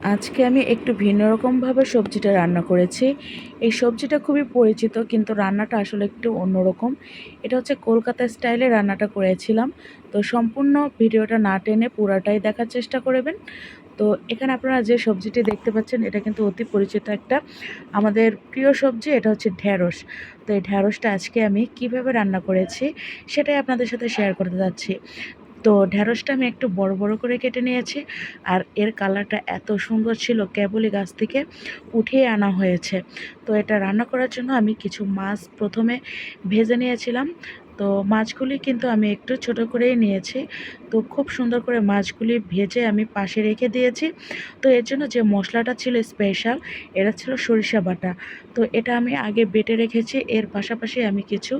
আজকে আমি একটু ভিন্ন রকমভাবে সবজিটা রান্না করেছি। এই সবজিটা খুবই পরিচিত, কিন্তু রান্নাটা আসলে একটু অন্যরকম। এটা হচ্ছে কলকাতা স্টাইলে রান্নাটা করেছিলাম। তো সম্পূর্ণ ভিডিওটা না টেনে পুরাটাই দেখার চেষ্টা করবেন। তো এখানে আপনারা যে সবজিটি দেখতে পাচ্ছেন, এটা কিন্তু অতি পরিচিত একটা আমাদের প্রিয় সবজি, এটা হচ্ছে ঢ্যাঁড়স তো এই ঢ্যাঁড়সটা আজকে আমি কীভাবে রান্না করেছি, সেটাই আপনাদের সাথে শেয়ার করতে যাচ্ছি। তো ঢ্যাঁড়সটা আমি একটু বড় বড় করে কেটে নিয়েছি। আর এর কালারটা এত সুন্দর ছিল কেবলই গাছ থেকে উঠিয়ে আনা হয়েছে। তো এটা রান্না করার জন্য আমি কিছু মাছ প্রথমে ভেজে নিয়েছিলাম। তো মাছগুলি কিন্তু আমি একটু ছোট করেই নিয়েছি। তো খুব সুন্দর করে মাছগুলি ভেজে আমি পাশে রেখে দিয়েছি। তো এর জন্য যে মশলাটা ছিল স্পেশাল, এটা ছিল সরিষা বাটা। তো এটা আমি আগে বেটে রেখেছি। এর পাশাপাশি আমি কিছু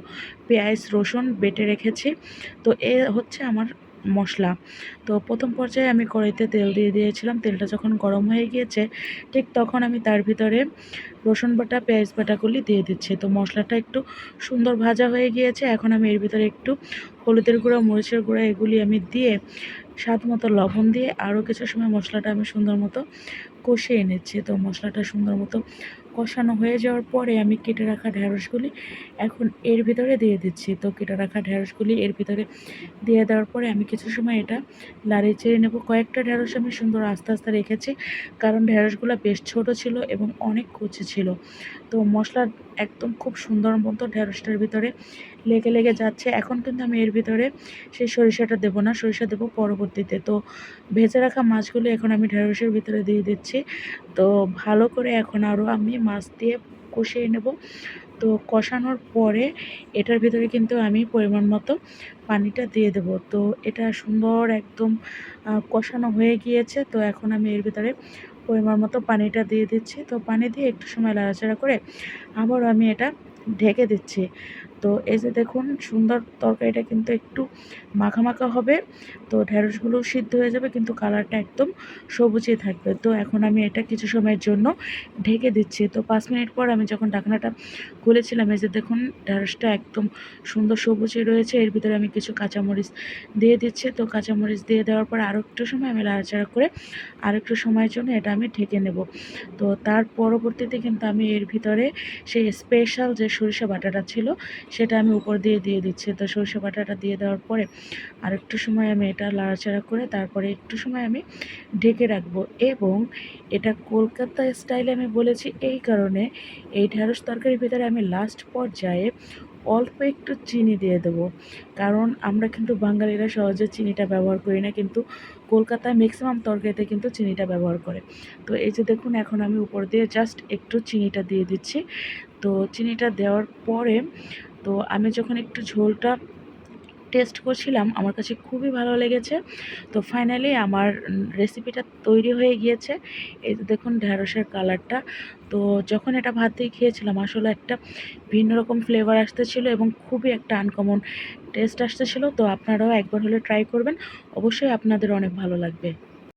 পেঁয়াজ, রসুন বেটে রেখেছি। তো এ হচ্ছে আমার মশলা। তো প্রথম পর্যায়ে আমি কড়াইতে তেল দিয়ে দিয়েছিলাম। তেলটা যখন গরম হয়ে গিয়েছে, ঠিক তখন আমি তার ভিতরে রসুন বাটা, পেঁয়াজ বাটাগুলি দিয়ে দিচ্ছি। তো মশলাটা একটু সুন্দর ভাজা হয়ে গিয়েছে। এখন আমি এর ভিতরে একটু হলুদের গুঁড়া, মরিচের গুঁড়া এগুলি আমি দিয়ে স্বাদ মতো লবণ দিয়ে আরও কিছু সময় মশলাটা আমি সুন্দর মতো কষিয়ে নিচ্ছি তো মশলাটা সুন্দর মতো কষানো হয়ে যাওয়ার পরে আমি কেটে রাখা ঢ্যাঁড়সগুলি এখন এর ভিতরে দিয়ে দিচ্ছি। তো কেটে রাখা ঢ্যাঁড়সগুলি এর ভিতরে দিয়ে দেওয়ার পরে আমি কিছু সময় এটা লাড়িয়ে চেড়ে নেব। কয়েকটা ঢ্যাঁড়স আমি সুন্দর আস্তে আস্তে রেখেছি কারণ ঢ্যাঁড়সগুলো বেশ ছোট ছিল এবং অনেক কচি ছিল। তো মশলা একদম খুব সুন্দর মতো ঢ্যাঁড়সটার ভিতরে লেগে লেগে যাচ্ছে। এখন কিন্তু আমি এর ভিতরে সেই সরিষাটা দেবো না, সরিষা দেবো পরবর্তীতে। তো ভেজে রাখা মাছগুলো এখন আমি ঢেঁড়সের ভিতরে দিয়ে দিচ্ছি। তো ভালো করে এখন আরও আমি মাছ দিয়ে কষিয়ে নেব। তো কষানোর পরে এটার ভিতরে কিন্তু আমি পরিমাণ মতো পানিটা দিয়ে দেব। তো এটা সুন্দর একদম কষানো হয়ে গিয়েছে। তো এখন আমি এর ভিতরে পরিমাণ মতো পানিটা দিয়ে দিচ্ছি। তো পানি দিয়ে একটু সময় লাড়াচাড়া করে আবারও আমি এটা ঢেকে দিচ্ছি। তো এই যে দেখুন, সুন্দর তরকারিটা কিন্তু একটু মাখা মাখা হবে। তো ঢ্যাঁড়সগুলো সিদ্ধ হয়ে যাবে, কিন্তু কালারটা একদম সবুজই থাকবে। তো এখন আমি এটা কিছু সময়ের জন্য ঢেকে দিচ্ছি। তো পাঁচ মিনিট পর আমি যখন ঢাকনাটা খুলেছিলাম, এই যে দেখুন ঢ্যাঁড়সটা একদম সুন্দর সবুজই রয়েছে। এর ভিতরে আমি কিছু কাঁচামরিচ দিয়ে দিচ্ছি। তো কাঁচামরিচ দিয়ে দেওয়ার পর আরও একটু সময় আমি লাড়াচাড়া করে আর একটু সময়ের জন্য এটা আমি ঢেকে নেব। তো তার পরবর্তীতে কিন্তু আমি এর ভিতরে সেই স্পেশাল যে সরিষা বাটাটা ছিল সেটা আমি উপর দিয়ে দিয়ে দিচ্ছি। তো সর্ষে বাটাটা দিয়ে দেওয়ার পরে আর একটু সময় আমি এটা লাড়াচাড়া করে তারপরে একটু সময় আমি ঢেকে রাখব এবং এটা কলকাতা স্টাইলে আমি বলেছি এই কারণে এই ঢ্যাঁড়স তরকারির ভিতরে আমি লাস্ট পর্যায়ে অল্প একটু চিনি দিয়ে দেবো। কারণ আমরা কিন্তু বাঙালিরা সহজে চিনিটা ব্যবহার করি না, কিন্তু কলকাতায় ম্যাক্সিমাম তরকারিতে কিন্তু চিনিটা ব্যবহার করে। তো এই যে দেখুন, এখন আমি উপর দিয়ে জাস্ট একটু চিনিটা দিয়ে দিচ্ছি। তো চিনিটা দেওয়ার পরে তো আমি যখন একটু ঝোলটা টেস্ট করছিলাম, আমার কাছে খুবই ভালো লেগেছে। তো ফাইনালি আমার রেসিপিটা তৈরি হয়ে গিয়েছে। এই দেখুন ঢ্যাঁড়সের কালারটা তো যখন এটা ভাত দিয়ে খেয়েছিলাম, আসলে একটা ভিন্ন রকম ফ্লেভার আসতেছিল এবং খুবই একটা আনকমন টেস্ট আসতেছিল। তো আপনারাও একবার হলে ট্রাই করবেন। অবশ্যই আপনাদের অনেক ভালো লাগবে।